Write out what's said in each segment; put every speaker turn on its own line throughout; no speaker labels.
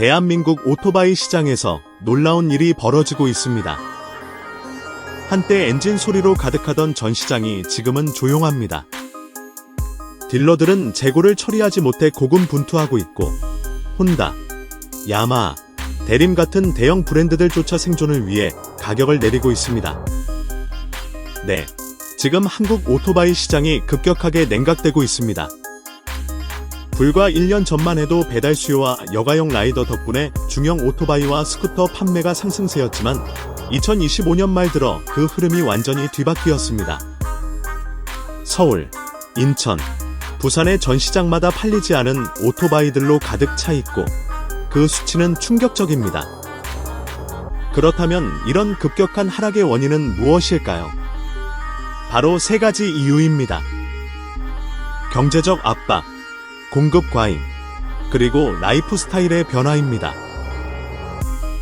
대한민국 오토바이 시장에서 놀라운 일이 벌어지고 있습니다. 한때 엔진 소리로 가득하던 전 시장이 지금은 조용합니다. 딜러들은 재고를 처리하지 못해 고군분투하고 있고 혼다, 야마, 대림 같은 대형 브랜드들조차 생존을 위해 가격을 내리고 있습니다. 네, 지금 한국 오토바이 시장이 급격하게 냉각되고 있습니다. 불과 1년 전만 해도 배달 수요와 여가용 라이더 덕분에 중형 오토바이와 스쿠터 판매가 상승세였지만 2025년 말 들어 그 흐름이 완전히 뒤바뀌었습니다. 서울, 인천, 부산의 전 시장마다 팔리지 않은 오토바이들로 가득 차 있고 그 수치는 충격적입니다. 그렇다면 이런 급격한 하락의 원인은 무엇일까요? 바로 세 가지 이유입니다. 경제적 압박, 공급 과잉, 그리고 라이프 스타일의 변화입니다.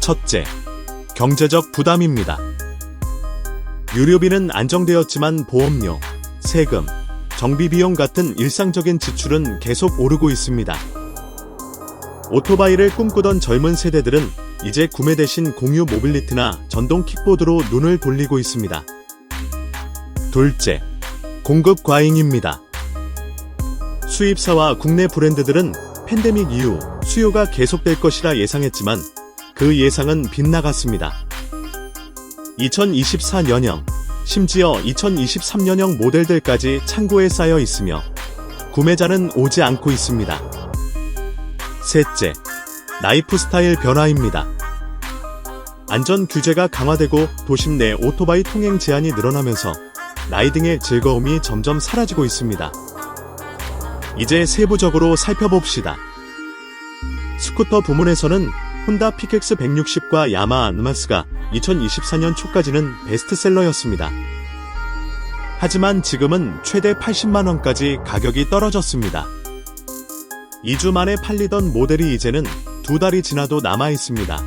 첫째, 경제적 부담입니다. 유료비는 안정되었지만 보험료, 세금, 정비 비용 같은 일상적인 지출은 계속 오르고 있습니다. 오토바이를 꿈꾸던 젊은 세대들은 이제 구매 대신 공유 모빌리티나 전동 킥보드로 눈을 돌리고 있습니다. 둘째, 공급 과잉입니다. 수입사와 국내 브랜드들은 팬데믹 이후 수요가 계속될 것이라 예상했지만 그 예상은 빗나갔습니다. 2024년형, 심지어 2023년형 모델들까지 창고에 쌓여 있으며 구매자는 오지 않고 있습니다. 셋째, 라이프 스타일 변화입니다. 안전 규제가 강화되고 도심 내 오토바이 통행 제한이 늘어나면서 라이딩의 즐거움이 점점 사라지고 있습니다. 이제 세부적으로 살펴봅시다. 스쿠터 부문에서는 혼다 피켓스 160과 야마하 누마스가 2024년 초까지는 베스트셀러였습니다. 하지만 지금은 최대 80만원까지 가격이 떨어졌습니다. 2주 만에 팔리던 모델이 이제는 두 달이 지나도 남아 있습니다.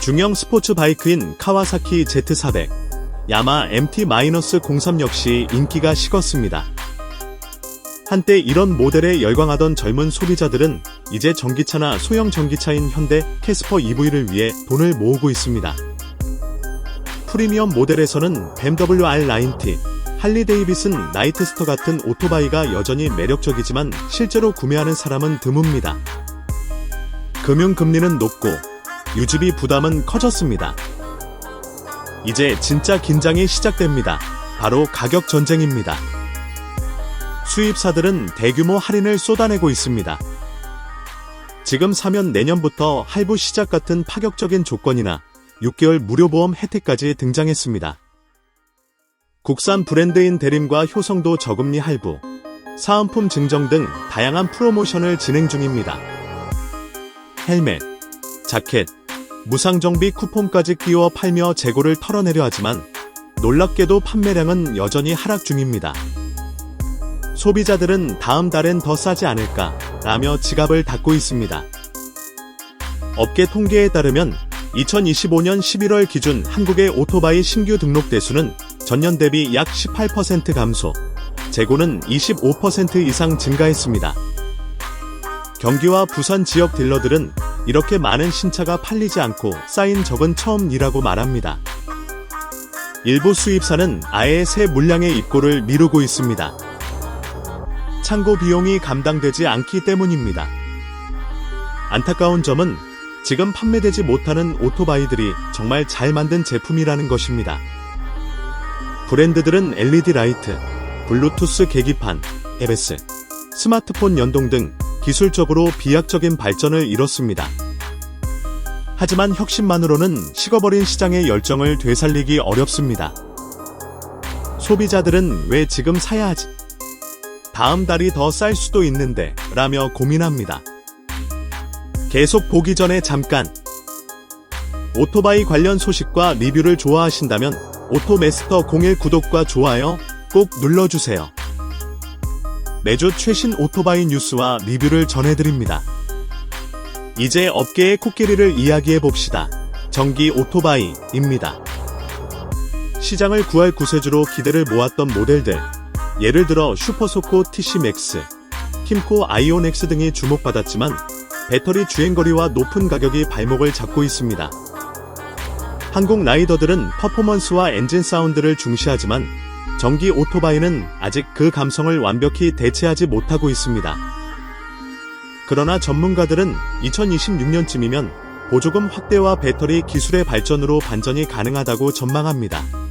중형 스포츠 바이크인 카와사키 Z400, 야마 MT-03 역시 인기가 식었습니다. 한때 이런 모델에 열광하던 젊은 소비자들은 이제 전기차나 소형 전기차인 현대 캐스퍼 EV를 위해 돈을 모으고 있습니다. 프리미엄 모델에서는 BMW R90, 할리 데이비슨 나이트스터 같은 오토바이가 여전히 매력적이지만 실제로 구매하는 사람은 드뭅니다. 금융금리는 높고 유지비 부담은 커졌습니다. 이제 진짜 긴장이 시작됩니다. 바로 가격 전쟁입니다. 수입사들은 대규모 할인을 쏟아내고 있습니다. 지금 사면 내년부터 할부 시작 같은 파격적인 조건이나 6개월 무료 보험 혜택까지 등장했습니다. 국산 브랜드인 대림과 효성도 저금리 할부, 사은품 증정 등 다양한 프로모션을 진행 중입니다. 헬멧, 자켓, 무상정비 쿠폰까지 끼워 팔며 재고를 털어내려 하지만 놀랍게도 판매량은 여전히 하락 중입니다. 소비자들은 다음 달엔 더 싸지 않을까 라며 지갑을 닫고 있습니다. 업계 통계에 따르면 2025년 11월 기준 한국의 오토바이 신규 등록 대수는 전년 대비 약 18% 감소, 재고는 25% 이상 증가했습니다. 경기와 부산 지역 딜러들은 이렇게 많은 신차가 팔리지 않고 쌓인 적은 처음이라고 말합니다. 일부 수입사는 아예 새 물량의 입고를 미루고 있습니다. 창고 비용이 감당되지 않기 때문입니다. 안타까운 점은 지금 판매되지 못하는 오토바이들이 정말 잘 만든 제품이라는 것입니다. 브랜드들은 LED 라이트, 블루투스 계기판, ABS, 스마트폰 연동 등 기술적으로 비약적인 발전을 이뤘습니다. 하지만 혁신만으로는 식어버린 시장의 열정을 되살리기 어렵습니다. 소비자들은 왜 지금 사야 하지? 다음 달이 더 쌀 수도 있는데 라며 고민합니다. 계속 보기 전에 잠깐 오토바이 관련 소식과 리뷰를 좋아하신다면 오토메스터 01 구독과 좋아요 꼭 눌러주세요. 매주 최신 오토바이 뉴스와 리뷰를 전해드립니다. 이제 업계의 코끼리를 이야기해 봅시다. 전기 오토바이입니다. 시장을 구할 구세주로 기대를 모았던 모델들, 예를 들어 슈퍼소코 TC 맥스, 킴코 아이오넥스 등이 주목받았지만 배터리 주행거리와 높은 가격이 발목을 잡고 있습니다. 한국 라이더들은 퍼포먼스와 엔진 사운드를 중시하지만 전기 오토바이는 아직 그 감성을 완벽히 대체하지 못하고 있습니다. 그러나 전문가들은 2026년쯤이면 보조금 확대와 배터리 기술의 발전으로 반전이 가능하다고 전망합니다.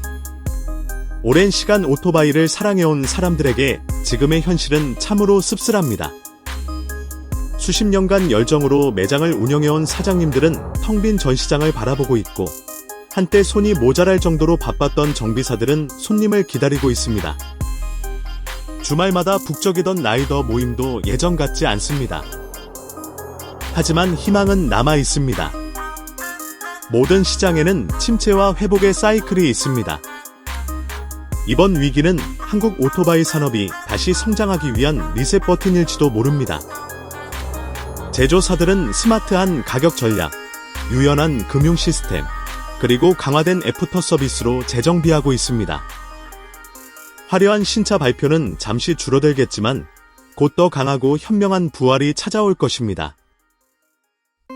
오랜 시간 오토바이를 사랑해온 사람들에게 지금의 현실은 참으로 씁쓸합니다. 수십 년간 열정으로 매장을 운영해온 사장님들은 텅 빈 전시장을 바라보고 있고 한때 손이 모자랄 정도로 바빴던 정비사들은 손님을 기다리고 있습니다. 주말마다 북적이던 라이더 모임도 예전 같지 않습니다. 하지만 희망은 남아 있습니다. 모든 시장에는 침체와 회복의 사이클이 있습니다. 이번 위기는 한국 오토바이 산업이 다시 성장하기 위한 리셋 버튼일지도 모릅니다. 제조사들은 스마트한 가격 전략, 유연한 금융 시스템, 그리고 강화된 애프터 서비스로 재정비하고 있습니다. 화려한 신차 발표는 잠시 줄어들겠지만 곧 더 강하고 현명한 부활이 찾아올 것입니다.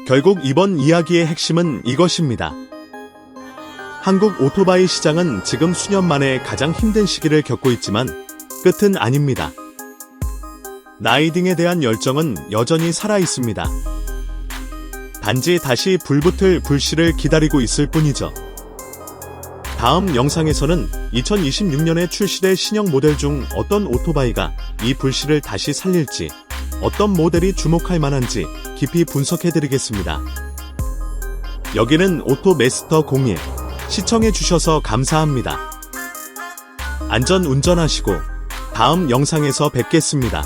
결국 이번 이야기의 핵심은 이것입니다. 한국 오토바이 시장은 지금 수년 만에 가장 힘든 시기를 겪고 있지만 끝은 아닙니다. 라이딩에 대한 열정은 여전히 살아 있습니다. 단지 다시 불붙을 불씨를 기다리고 있을 뿐이죠. 다음 영상에서는 2026년에 출시될 신형 모델 중 어떤 오토바이가 이 불씨를 다시 살릴지, 어떤 모델이 주목할 만한지 깊이 분석해드리겠습니다. 여기는 오토메스터 01. 시청해 주셔서 감사합니다. 안전 운전하시고 다음 영상에서 뵙겠습니다.